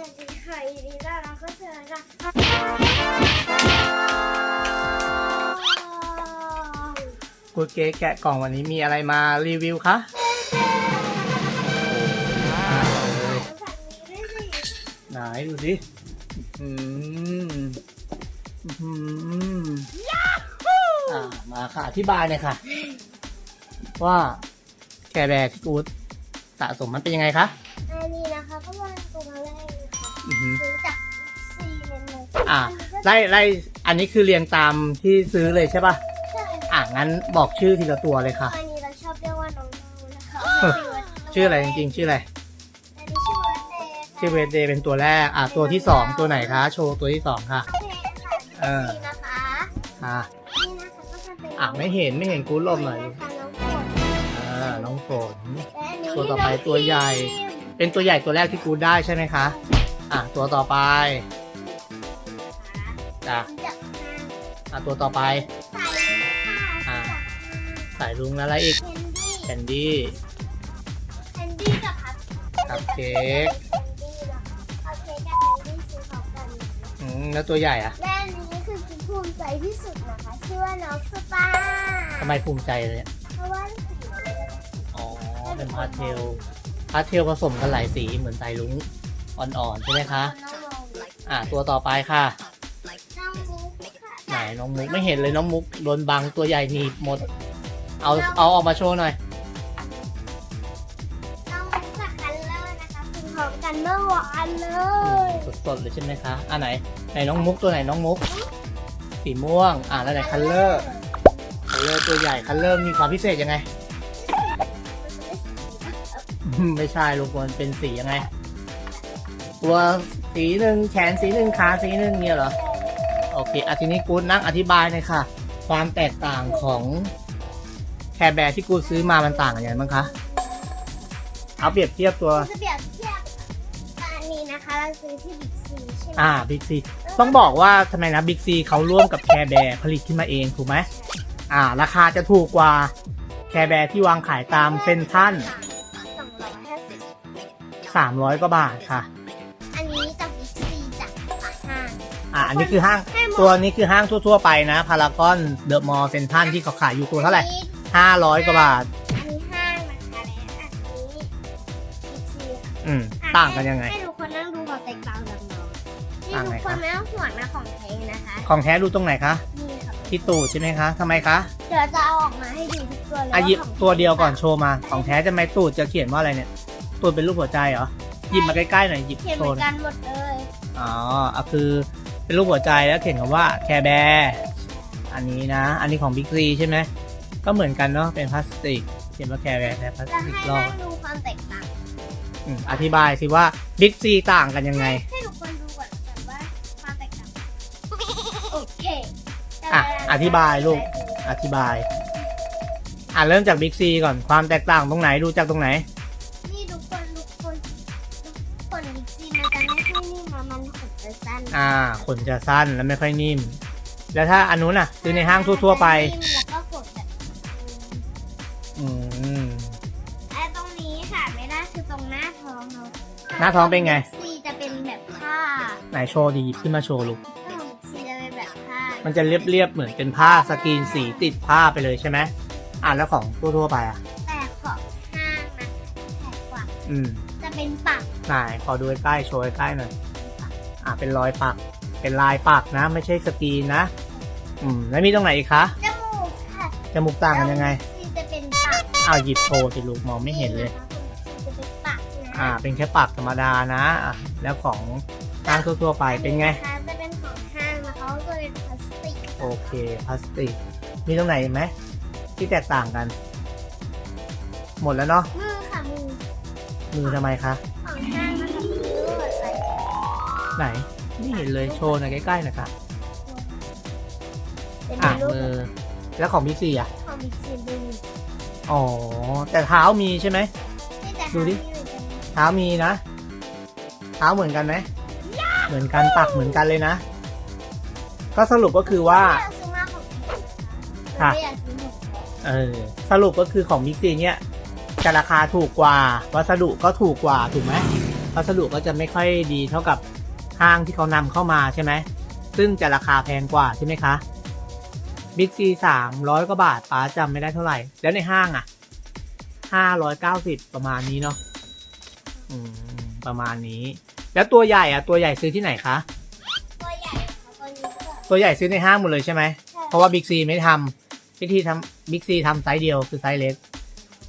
กูดเก๋แกะกล่องวันนี้มีอะไรมารีวิวคะไหนดูสิอืมอืมอ่ามาค่ะอธิบายหน่อยค่ะ ว่าแคร์แบร์ที่กูดสะสมมันเป็นยังไงคะ อันนี้นะคะก็วางตัวแรก ซื้อจากซีเลนเลยอ่านนี้ก็ไล่ไล่อันนี้คือเรียงตามที่ซื้อเลยใช่ป่ะใช่อะงั้นบอกชื่อทีละตัวเลยค่ะ อันนี้เราชอบเรียกว่าน้องนูนะคะเออชื่ออะไรจริงๆชื่ออะไรอันนี้ชื่อว่าเจชื่อเวเดย์เป็นตัวแรกอะตัวที่สองตัวไหนคะโชว์ตัวที่สองค่ะโอเคค่ะเออ นี่นะคะอะนี่นะคะก็จะเป็นอะไม่เห็นไม่เห็นกูดลมหน่อยนี่นะคะน้องฝนอ่าน้องฝนและอันนี้ตัวต่อไปตัวใหญ่ เป็นตัวใหญ่ตัวแรกที่กูดได้ใช่ไหมคะ อะตัวต่อไปจ้ะจากอะตัวต่อไปใส่ค่ะอ่าสายลุงแล้วอะไรอีกแคนดี้แคนดี้แคนดี้กับพับคัพเค้กแคนดี้แล้วเอาเค้กกับแคนดี้ซื้อของกันอืมแล้วตัวใหญ่อะและอันนี้คือกินภูมิใจที่สุดนะคะชื่อว่าน้องสตาร์ทำไมภูมิใจเลยเนี่ยเพราะว่าสีมันเป็นอ๋อเป็นพาสเทลพาสเทลผสมกันหลายสีเหมือนสายลุง อ่อนๆใช่ไหมคะน้องโมอะตัวต่อไปค่ะน้องมุกค่ะ ไหนน้องมุกไม่เห็นเลยน้องมุกโดนบังตัวใหญ่หนีบหมด เอาเอาออกมาโชว์หน่อย น้องมุกกับคันเลอร์นะคะซื้อของกันเมื่อวานเลอืมยสดๆเลยใช่ไหมคะอะไหนไหนน้องมุกตัวไหนน้องมุก สีม่วง อะแล้วไหนคัลเลอร์คัลเลอร์ตัวใหญ่คัลเลอร์มีความพิเศษยังไงอืมไม่ใช่ลูกมันเป็นสียังไง ตัวสีหนึ่งแขนสีหนึ่งขาสีหนึ่งเนี่ยเหรอ โอเคอาทีนี้กูดนั่งอธิบายหน่อยค่ะ ความแตกต่างของแคร์แบร์ที่กูซื้อมามันต่างกันยังไงบ้างคะ เอาเปรียบเทียบตัว จะเปรียบเทียบอันนี้นะคะเราซื้อที่บิ๊กซีใช่ไหมอ่าบิ๊กซีต้องบอกว่าทำไมนะบิ๊กซีเขาร่วมกับแคร์แบร์ผลิตขึ้นมาเองถูกไหมอ่า ราคาจะถูกกว่าแคร์แบร์ที่วางขายตามเซ็นทรัลสองร้อยห้าสิบสามร้อยกว่าบาทค่ะ อ่าอันนี้คือห้างให้หมดตัวนี้คือห้างทั่ว ๆ ไปนะพารากอนเดอะมอลล์เซ็นทรัลที่เขาขายอยู่ตัวเท่าไหร่ห้าร้อยกว่าบาท อันนี้ห้างนะคะและอันนี้บิ๊กซีค่ะอืมต่างกันยังไง ให้ทุกคนนั่งดูความแตกต่างจากน้องนี่ต่างทุไงกคะคนไม่ต้องห่วงนะของแท้นะคะของแท้ดูตรงไหนคะนี่ครับที่ตูดใช่ไหมคะทำไมคะเดี๋ยวจะเอาออกมาให้ดูทุกตัวเลยอะหยิบาของตัวเดียวก่อนโชว์มา ของแท้จะไม่ตูดจะเขียนว่าอะไรเนี่ยตูดเป็นรูปหัวใจเหรอหยิบมาใกล้ๆหน่อยหยิบเขียนโชเหมือว์นกันหมดเลย อ๋ออะคือ เป็นรูปหัวใจแล้วเขียนคำว่าแคร์แบร์อันนี้นะ อันนี้ของบิ๊กซีใช่ไหมก็เหมือนกันเนาะเป็นพลาสติก เขียนว่าแคร์แบร์แต่พลาสจะติกให้รอบนั่งดูความแตกต่างอืมอธิบายสิว่าบิ๊กซีต่างกันยังไง ให้ทุกคนดูก่อนกันว่าความแตกต่างโอเคอะอธิบายลูก อธิบาย อะเริ่มจากบิ๊กซีก่อนความแตกต่างตรงไหนดูจากตรงไหนนี่ อ่าขนจะสั้นและไม่ค่อยนิ่ม แล้วถ้าอันนู้นอะซื้อในห้างทั่วๆไปนิ่มแล้วก็ขนแบบอืม ไอ้ตรงนี้ค่ะไม่ได้คือตรงหน้าท้องเขาหน้าท้องเป็นไงซีจะเป็นแบบผ้าไหนโชว์ดีหยิบขึ้นมาโชว์ลูกถ้าของซีจะเป็นแบบผ้ามันจะเรียบๆเหมือนเป็นผ้าสกรีนสีติดผ้าไปเลยใช่ไหมอะแล้วของทั่วๆไปอะ แต่ของห้างนะแข็งกว่าอืม จะเป็นปัก ไหนขอดูใกล้ๆโชว์ใกล้ๆหน่อย อะเป็นรอยปัก เป็นลายปักนะ ไม่ใช่สกรีนนะ อืม แล้วมีตรงไหนอีกคะจมูกค่ะจมูกต่างกันยังไงซีจะเป็นปักอ้าวหยิบโชว์สิลูกมองไม่เห็นเลย จะเป็นปักนะอ่า เป็นแค่ปักธรรมดานะอะแล้วของห้างทั่วๆไปเป็นไง คะจะเป็นของห้างแล้วเขาจะเป็นพลาสติกโอเคพลาสติก มีตรงไหนอีกไหมที่แตกต่างกัน หมดแล้วเนาะมือค่ะมือมือทำไมคะ ของห้าง ไหน ไม่เห็นเลยโชว์หน่อยใกล้ๆหน่อยค่ะเป็นอะรูปมือ แล้วของบิ๊กซีอะ ของบิ๊กซีดูอ๋อ แต่เท้ามีใช่ไหม นี่แต่ดูดิทางนี้เหมือนกันเท้ามีนะ เท้าเหมือนกันไหม เหมือนกันปักเหมือนกันเลยนะ ก็สรุปก็คือว่า ไม่อยากซื้อมากของแพงค่ะ ไม่อยากซื้อหมดเออสรุปก็คือของบิ๊กซีเนี่ยจะราคาถูกกว่า วัสดุก็ถูกกว่าถูกไหมวัสดุก็จะไม่ค่อยดีเท่ากับ ห้างที่เขานำเข้ามาใช่ไหม ซึ่งจะราคาแพงกว่าใช่ไหมคะบิ๊กซีสามร้อยกว่าบาทป้าจำไม่ได้เท่าไหร่ แล้วในห้างอะห้าร้อยเก้าสิบประมาณนี้เนาะอืมประมาณนี้ แล้วตัวใหญ่อะ ตัวใหญ่ซื้อที่ไหนคะ ตัวใหญ่ค่ะตัวนี้ก็ตัวใหญ่ซื้อในห้างหมดเลยใช่ไหม เพราะว่าบิ๊กซีไม่ทำพิธีทำบิ๊กซีทำไซส์เดียวคือไซส์เล็ก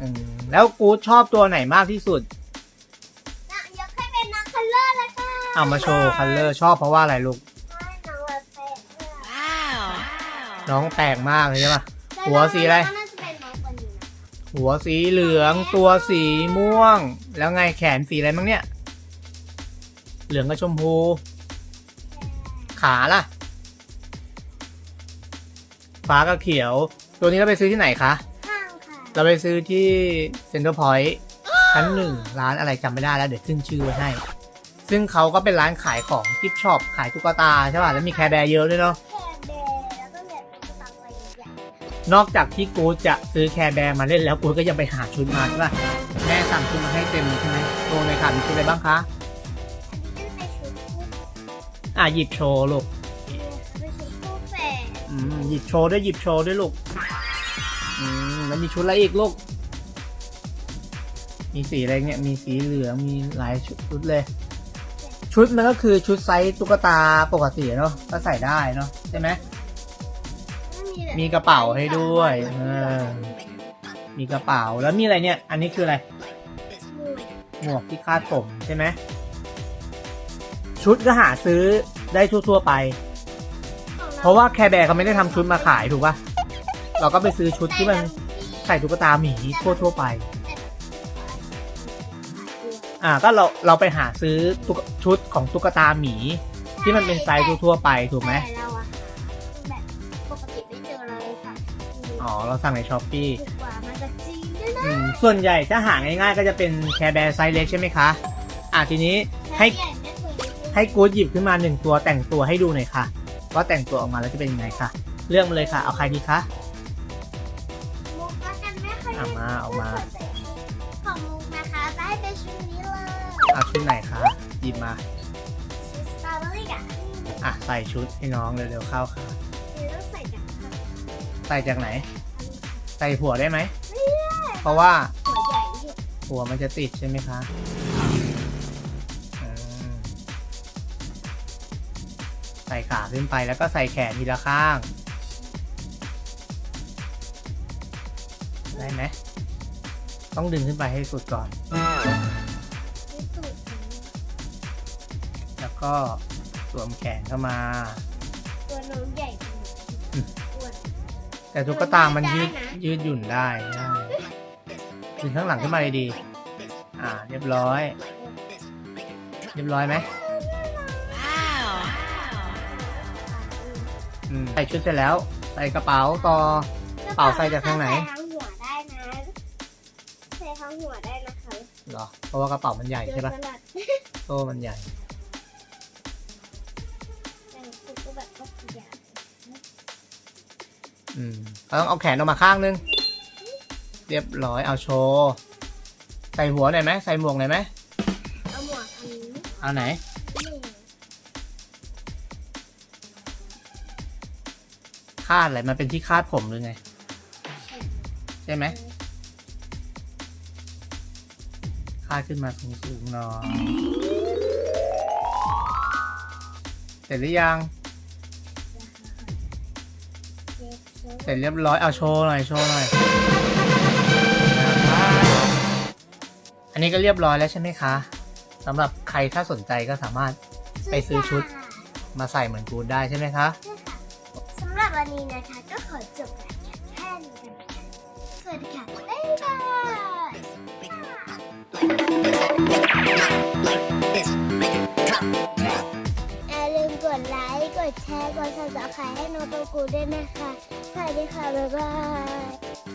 อืมแล้วกูชอบตัวไหนมากที่สุด เอามาโชว์คัลเลอร์ชอบเพราะว่าอะไรลูกให้น้องแบบเป็นน้องแปลกมากเลยใช่ปะหัวสีอะไรก็น่าจะเป็นน้องคนนี้นะหัวสีเหลืองตัวสีม่วง แล้วไงแขนสีอะไรมั้งเนี่ย เหลืองกับชมพู ขาล่ะ ฟ้ากับเขียว ตัวนี้เราไปซื้อที่ไหนคะข้างค่ะเราไปซื้อที่เซ็นเตอร์พอยต์ชั้นหนึ่งร้านอะไรจำไม่ได้แล้วเดี๋ยวขึ้นชื่อไว้ให้ ซึ่งเขาก็เป็นร้านขายของกิฟช็อปขายตุ๊กตาใช่ป่ะแล้วมีแคร์แบร์เยอะด้วยเนาะแคร์แบร์แล้วก็แบบตุ๊กตาตัวใหญ่นอกจากที่กูจะซื้อแคร์แบร์มาเล่นแล้วกูก็ยังไปหาชุดมาใช่ป่ะแม่สั่งชุดมาให้เต็มเลยใช่ไหมโชว์เลยค่ะมีชุดอะไรบ้างคะอันนี้ก็เป็นชุดคู่อะหยิบโชว์ลูกเป็นชุดคู่แฝดอืมหยิบโชว์ด้วยหยิบโชว์ด้วยลูกอืมแล้วมีชุดอะไรอีกลูกมีสีอะไรเนี่ยมีสีเหลืองมีหลายชุดเลย ชุดมันก็คือชุดไซส์ตุ๊กตาปกติเนาะก็ใส่ได้เนาะใช่ไหมแบบมีกระเป๋าให้ด้วยเออ มีกระเป๋าแล้วมีอะไรเนี่ย อันนี้คืออะไร หมวกที่คาดผมใช่ไหม ชุดก็หาซื้อได้ทั่วๆไป เพราะว่าแคร์แบร์เขาไม่ได้ทำชุดมาขายถูกปะเราก็ไปซื้อชุดที่มันใส่ตุ๊กตาหมีทั่วๆไป อ่าก็เราเราไปหาซื้อตุ๊กชุดของตุ๊กตาหมี ที่มันเป็นไซส์ทั่วๆไปถูกไหมแต่เราอะหาแบบปกติไม่เจอเราเลยค่ะอ๋อเราสั่งในช้อปปี้ถูกกว่ามาจากจีนด้วยนะอืมส่วนใหญ่ถ้าหาง่ายๆก็จะเป็นแคร์แบร์ไซส์เล็กใช่ไหมคะอ่าทีนี้ให้ใหญ่ไม่เคยให้กูดหยิบขึ้นมาหนึ่งตัวแต่งตัวให้ดูหน่อยค่ะว่าแต่งตัวออกมาแล้วจะเป็นยังไงค่ะเลือกมาเลยค่ะ เอาใครดีคะมุกแล้วกันไม่เคยเอามาเอามา เอาชุดไหนคะหยิบมาชุดสตรอเบอรี่อะอะใส่ชุดให้น้องเร็วๆเข้าค่ะคือต้องใส่จากข้างใส่จากไหน ใส่หัวได้ไหมเพราะว่าหัวใหญ่ที่หัวมันจะติดใช่ไหมคะอืมใส่ขาขึ้นไปแล้วก็ใส่แขนทีละข้าง ได้ไหม ต้องดึงขึ้นไปให้สุดก่อน ก็สวมแขนเข้ามา ตัวน้องใหญ่กว่าหนูอ้วนแต่ตุ๊กตามันยืดได้นะยืดหยุ่นได้ได้ดึงข้างหลังขึ้นมาเลยดี อ่า เรียบร้อย เรียบร้อยไหมอืมใส่ชุดเสร็จแล้ว ใส่กระเป๋าต่อ เป่าใส่จากทางไหน ใส่ทั้งหัวได้นะใส่ทั้งหัวได้นะคะเหรอ เพราะว่ากระเป๋ามันใหญ่ใช่ปะเดี๋ยวสลัดโซ่มันใหญ่ คุณก็แบบว่าใหญ่อืมเราต้องเอาแขนออกมาข้างนึง เรียบร้อยเอาโชว์ใส่หัวหน่อยไหมใส่หมวกหน่อยไหมเอาหมวกอันนี้เอาไหน นี่คาดอะไรมันเป็นที่คาดผมหรือไง ใช่ไหมคาดขึ้นมาสูงๆหน่อยเสร็จหรือยัง เสร็จเรียบร้อย เอาโชว์หน่อย โชว์หน่อย อันนี้ก็เรียบร้อยแล้วใช่ไหมคะสำหรับใครถ้าสนใจก็สามารถไปซื้อชุดมาใส่เหมือนกูดได้ใช่ไหมคะ สำหรับวันนี้นะคะ ก็ขอจบรายการแค่นี้กันนะคะสวัสดีค่ะ บ๊ายบายอย่ ดแชร์กดซับสไครต์ให้น้องตัวกูด้วยนะคะสวัสดีค่ะบ๊ายบาย